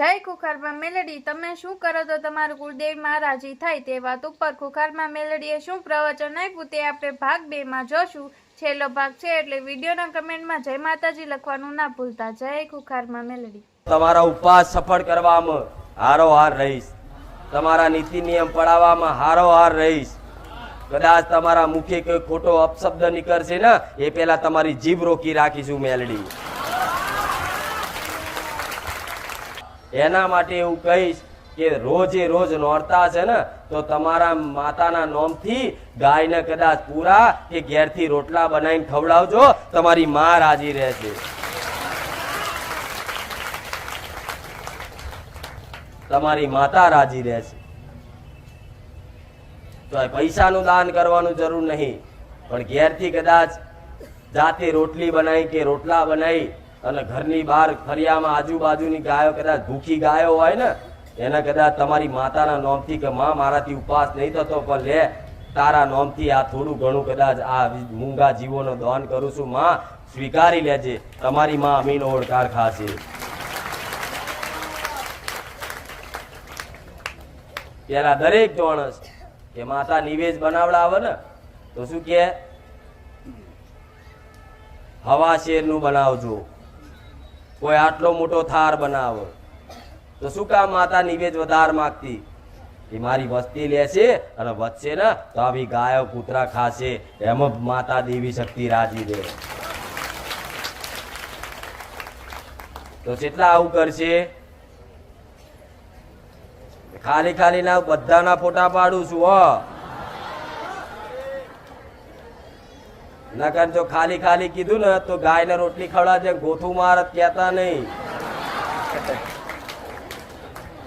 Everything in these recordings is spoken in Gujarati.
જય ખુખારમાં મેલડી, તમે શું કરો તો તમારું કુળદેવ મહારાજી થાય તે વાત ઉપર ખુખારમાં મેલડીએ શું પ્રવચન આપ્યું તે આપણે ભાગ બે માં જોશું. છેલ્લો ભાગ છે એટલે વિડીયોના કમેન્ટમાં જય માતાજી લખવાનું ના ભૂલતા. જય ખુખારમાં મેલડી. તમારા ઉપવાસ સફળ કરવામાં હારો હાર રહીશ. તમારા નીતિ નિયમ પડાવવામાં હારો હાર રહીશ. કદાચ તમારા મુખે કોઈ ખોટો અપશબ્દ નીકળશે ને, એ પેલા તમારી જીભ રોકી રાખીશું મેલડી. એના માટે એવું કહીશ કે રોજે રોજ નોરતા છે ને, તો તમારા માતાના નોમથી ગાયને કદાચ પૂરા કે ઘેરથી રોટલા બનાવીને ખવડાવજો, તમારી માં રાજી રહેશે. તમારી માતા રાજી રહેશે. તો પૈસાનું દાન કરવાનું જરૂર નહીં, પણ ઘેરથી કદાચ જાતે રોટલી બનાવી કે રોટલા બનાવી અને ઘરની બહાર ફરિયામાં આજુબાજુની ગાયો કદાચ ભૂખી ગાયો હોય ને, એને કદાચ તમારી માતાના નોમથી કે માં, મારાથી ઉપવાસ નહીં થતો, પણ લે, તારા નોમથી આ થોડું ઘણું કદાચ આ મૂંગા જીવોનો દાન કરું છું, માં, સ્વીકારી લેજે, તમારી માં અમીનો ઓળકાર ખાશે. પેલા દરેક માણસ કે માતા નિવેશ બનાવડાવે ને, તો શું કે? હવા શેરનું બનાવજો. કોઈ આટલો મોટો થાર બનાવો. તો શું કામ માતા નિવેદ વધાર માગતી? એ મારી વસ્તી લેશે અને વધશે ને તો આવી ગાયો કૂતરા ખાશે. એમાં માતા દેવી શક્તિ રાજી દે. તો કેટલા આવું કરશે? ખાલી ખાલી ના બધાના ફોટા પાડું છું, હો. નકર જો ખાલી ખાલી કીધું ને તો ગાયને રોટલી ખવડાવજે, ગોથું મારત કહેતા નહીં.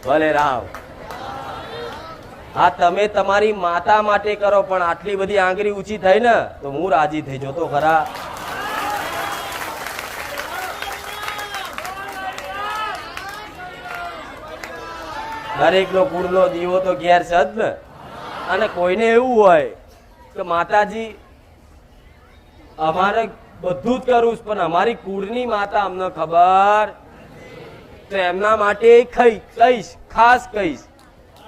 ભલે રામ હા, તમે તમારી માતા માટે કરો, પણ આટલી બધી આંગળી ઊંચી થઈ ને, તો હું રાજી થઈ જતો ખરા. દરેક નો કુળનો દીવો તો ઘેર છે ને. અને કોઈને એવું હોય કે માતાજી અમારે બધું જ કરવું પણ અમારી કુળની માતા અમને ખબર તો એમના માટે કહીશ, ખાસ કહીશ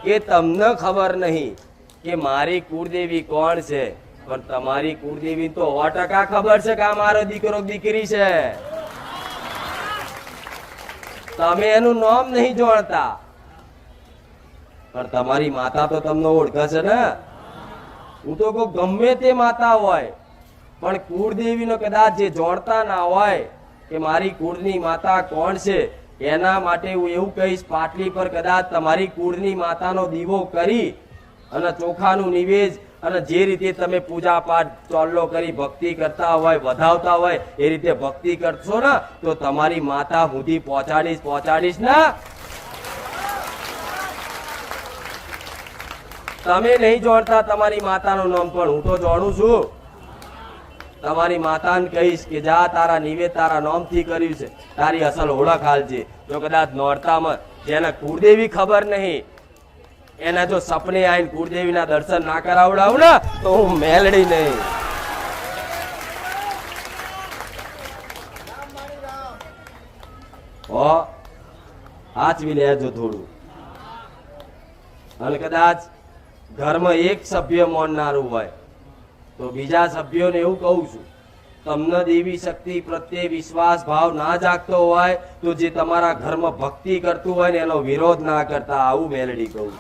કે તમને ખબર નહીં કે મારી કુળદેવી કોણ છે. પણ તમારી કુળદેવી તો સો ટકા ખબર છે કે આ મારો દીકરો દીકરી છે. તમે એનું નામ નહીં જોણતા. પણ તમારી માતા તો તમને ઓળખે છે ને? હું તો ગમે તે માતા હોય. પણ કુળદેવીનો કદાચ જે જોડતા ના હોય કે મારી કુળની માતા કોણ છે, એના માટે હું એવું કહીશ, પાટલી પર કદાચ તમારી કુળની માતાનો દીવો કરી અને ચોખાનું નિવેદ અને જે રીતે તમે પૂજા પાઠ ચોલ્લો કરી ભક્તિ કરતા હોય, વધાવતા હોય, એ રીતે ભક્તિ કરશો ને, તો તમારી માતા સુધી પહોંચાડીશ પહોંચાડીશ ના. તમે નહીં જોડતા તમારી માતાનું નામ પણ હું તો જોડું છું. તમારી માતાને કહીશ કે જા, તારા નિવેદ તારા નોમથી કર્યું છે. તારી અસલ ઓળખ હાલજે. જો કદાચ નોરતામાં જેને કુળદેવી ખબર નહીં, એના જો સપને આવીને કુળદેવીના દર્શન ના કરાવડાવું ને, તો હું મેલડી નહીં. થોડું. અને કદાચ ઘરમાં એક સભ્ય મોનનારું હોય તો બીજા સભ્યોને એવું કહું છું, તમને દેવી શક્તિ પ્રત્યે વિશ્વાસ ભાવ ના જાગતો હોય તો જે તમારા ઘરમાં ભક્તિ કરતું હોય ને એનો વિરોધ ના કરતા આવું મેલડી કહું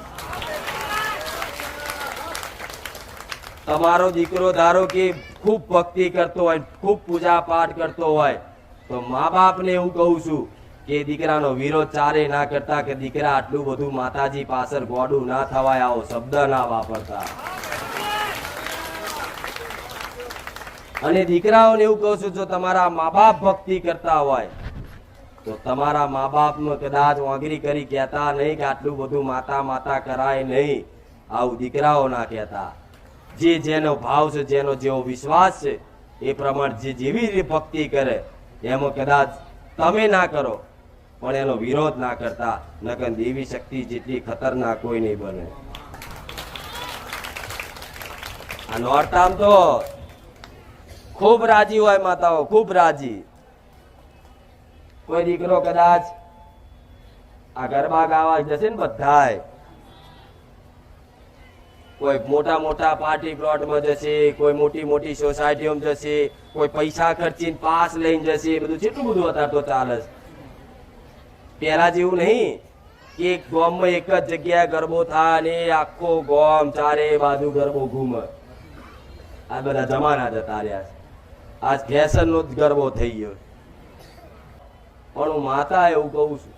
તમારો દીકરો ધારો કે ખૂબ ભક્તિ કરતો હોય ખૂબ પૂજા પાઠ કરતો હોય, તો મા બાપને એવું કહું છું કે દીકરાનો વિરોધ ચારે ના કરતા કે દીકરા આટલું બધું માતાજી પાછળ ગોડું ના થવાય, આવો શબ્દ ના વાપરતા. અને દીકરાઓને એવું કહું છું, જો તમારા મા બાપ ભક્તિ કરતા હોય, તો તમારા મા બાપનો કદાચ વાંગરી કરી કહેતા નહીં કે આટલું બધું માતા માતા કરાય નહીં. આવું દીકરાઓ ના કહેતા. જે જેનો ભાવ છે, જેનો જેવો વિશ્વાસ છે, એ પ્રમાણે જે જેવી રીતે ભક્તિ કરે, એમાં કદાચ તમે ના કરો, પણ એનો વિરોધ ના કરતા, નકર દેવી શક્તિ જેટલી ખતરનાક કોઈ નહીં બને. આ નોરતામ તો ખૂબ રાજી હોય માતાઓ, ખૂબ રાજી. કોઈ દીકરો કદાચ આ ગરબા ગાવા જશે ને બધાય. કોઈ મોટા મોટા પાર્ટી પ્લોટમાં જશે, કોઈ મોટી મોટી સોસાયટીઓમાં જશે, કોઈ પૈસા ખર્ચીને પાસ લઈને જશે બધું કેટલું બધું અત્યારે તો ચાલે પેલા જેવું નહીં. કે એક ગામમાં એક જ જગ્યાએ ગરબો થાય અને આખો ગોમ ચારે બાજુ ગરબો ઘૂમે. આ બધા જમાના જતા રહ્યા છે. આજ ફેશન નો જ ગરબો થઈ ગયો પણ હું માતા એવું કહું છું,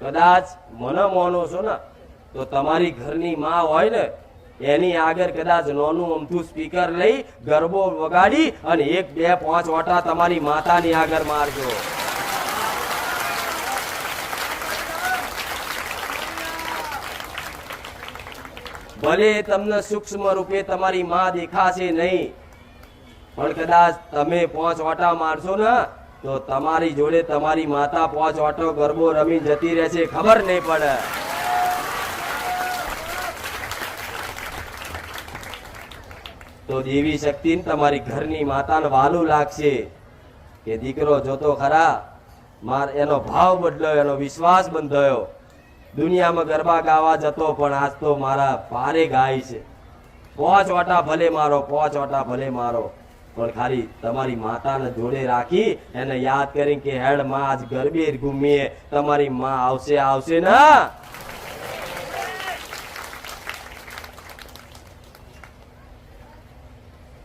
કદાચ મને મોનો છો ને, તો તમારી ઘરની માં હોય ને, એની આગળ કદાચ નોનું અમથું સ્પીકર લઈ ગરબો વગાડી અને એક, બે, પાંચ ઓટા તમારી માતાની આગળ મારજો. ભલે તમને સૂક્ષ્મ રૂપે તમારી માં દેખાશે નહીં પણ કદાચ તમે પાંચ વાટા મારશો ને, તો તમારી જોડે તમારી માતા પાંચ વાટો ગરબો રમી જતી રહેશે, ખબર નહીં પડે. તો દેવી શક્તિ તમારી ઘરની માતાને વાલું લાગશે કે દીકરો જોતો ખરા, માર એનો ભાવ બદલાયો, એનો વિશ્વાસ બંધાયો. દુનિયામાં ગરબા ગાવા જતો, પણ આજ તો મારા ભારે ગાય છે. પોચ વાટા ભલે મારો, પોચ વાટા ભલે મારો. પણ ખાલી તમારી માતાને જોડે રાખી એને યાદ કરી કે હેડ, માં આજ ગરબે ઘૂમીએ. તમારી માં આવશે આવશે ના?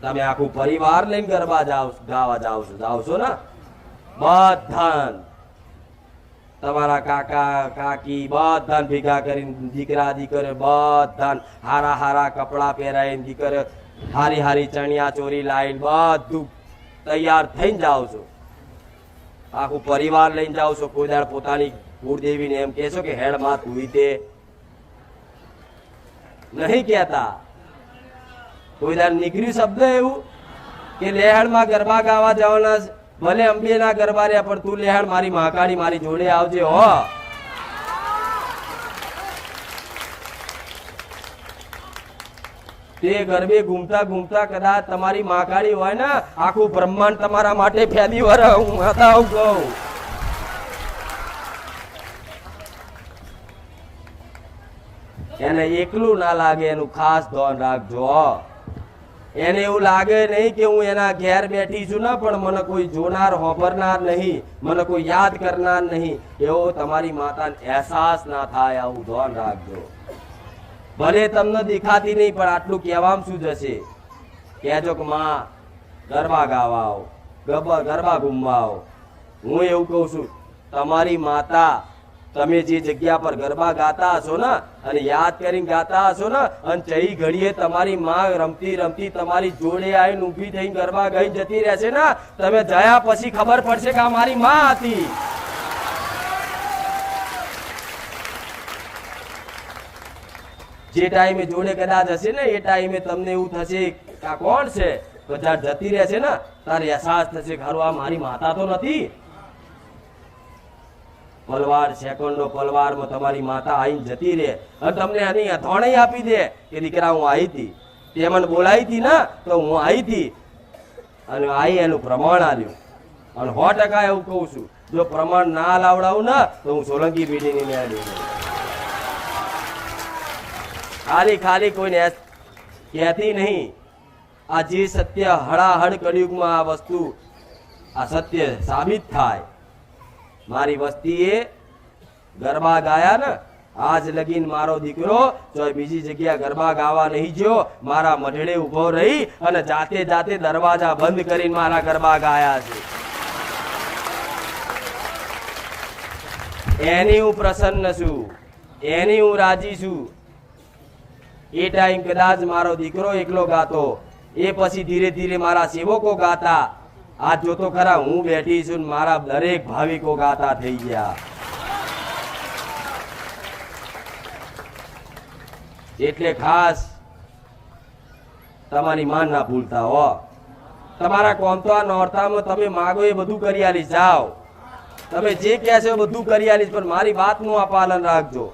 તમે આખું પરિવાર લઈને ગરબા જાવ ગાવા જાવ છો જાવ છો ને? તમારા કાકા, કાકી બધાને ભેગા કરીને દીકરા દીકરે બધાને હારા હારા કપડા પહેરાઈને દીકરીઓ હારી હારી ચણિયા ચોરી લાઈન બધું તૈયાર થઈને જાઓ છો. આખું પરિવાર લઈને જાઓ છો. કોઈ દાડ પોતાની કુળદેવીને એમ કહેશો કે હેડમાં ધોઈ તે. નહીં કહેતા. કોઈ દાડ નીકળ્યું શબ્દ એવું કે લેહડમાં ગરબા ગાવા જવાના. ભલે અંબેના ગરબા રહ્યા, પણ તું લેહડ મારી મહાકાળી મારી જોડે આવજે, હો. તે ગરબે ઘૂમતા ઘૂમતા કદાચ તમારી માકાળી હોય ને, આખું બ્રહ્માંડ તમારા માટે ફેદી વર હું માતા હું કહું. એને એકલું ના લાગે, એનું ખાસ ધ્યાન રાખજો. એને એવું લાગે નહીં કે હું એના ઘેર બેઠી છું ને, પણ મને કોઈ જોનાર, હોભરનાર નહીં, મને કોઈ યાદ કરનાર નહીં. એવો તમારી માતાને અહેસાસ ના થાય, આવું ધ્યાન રાખજો. ભલે તમને દેખાતી નહીં, પણ આટલું કહેવામાં શું જશે? કહેજો કે, માં, ગરબા ગાવા આવો ગરબા ગરબા ઘૂમવા આવો હું એવું કહું છું, તમારી માતા તમે જે જગ્યા પર ગરબા ગાતા હશો ને, અને યાદ કરીને ગાતા હશો ને, અને ચઈ ઘડીએ તમારી માં રમતી રમતી તમારી જોડે આવીને ઊભી થઈને ગરબા ગઈ જતી રહેશે ને, તમે જયા પછી ખબર પડશે કે આ મારી માં હતી. જે ટાઈમે જોડે કદાચ હશે ને, એ ટાઈમે તમને એવું થશે આ કોણ છે? તો જ્યારે જતી રહેશે ને તારે અહેસાસ થશે ખરું આ મારી માતા તો નથી. પલવાર સેકન્ડો પલવારમાં તમારી માતા આવીને જતી રહે. અને તમને એની અથોણાઈ આપી દે કે દીકરા, હું આવી હતી. તે મને બોલાવી હતી ને, તો હું આવી હતી. અને આઈ એનું પ્રમાણ આવ્યું અને સો ટકા એવું કહું છું, જો પ્રમાણ ના લાવડાવું ને, તો હું સોલંકી પેઢીની મેળવી. ખાલી ખાલી કોઈને કહેતી નહીં. આ જે સત્ય હળાહળ કળિયુગમાં આ વસ્તુ, આ સત્ય સાબિત થાય. મારી વસ્તીએ ગરબા ગાયા ને, આજ લગીન મારો દીકરો તો બીજી જગ્યા ગરબા ગાવા નહીં જ્યો મારા મઢડે ઊભો રહી અને જાતે જાતે દરવાજા બંધ કરીને મારા ગરબા ગાયા છે. એની હું પ્રસન્ન છું. એની હું રાજી છું. એ ટાઈમ કદાચ મારો દીકરો એકલો ગાતો. એ પછી ધીરે ધીરે મારા સેવકો ગાતા. આ જોતો ખરા હું બેઠી છું મારા દરેક ભાવિકો ગાતા થઈ ગયા. એટલે ખાસ તમારી માન ના ભૂલતા હો. તમારા કોમતા નોરતામાં તમે માગો એ બધું કરી આલીશ જાઓ. તમે જે કહે છો એ બધું કરી આલીશ પણ મારી વાતનું આ પાલન રાખજો.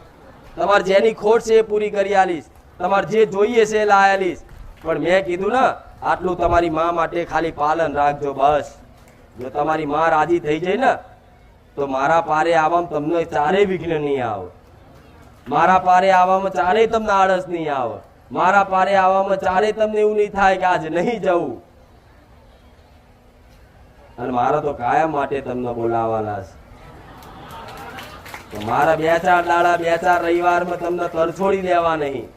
તમારે જેની ખોટ છે એ પૂરી કરી આલીશ તમારે જે જોઈએ છે એ આલીશ પણ મેં કીધું ને, આટલું તમારી મા માટે ખાલી પાલન રાખજો, બસ. જો તમારી મા રાજી થઈ જાય ને, તો મારા પારે આવવામાં તમને ચારે વિઘ્ન નહીં આવે. મારા પારે આવવામાં ચારે તમને આળસ નહીં આવે. મારા પારે આવવામાં ચારે તમને એવું નહીં થાય કે આજે નહીં જવું. અને મારા તો કાયમ માટે તમને બોલાવાના છે. મારા બે ચાર દાડા, બે ચાર રવિવારમાં તમને તરછોડી દેવા નહીં.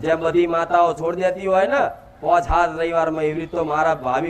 જેમ બધી માતાઓ છોડી દેતી હોય ને પાંચ હાથ રવિવારમાં એવી રીતે મારા ભાવિક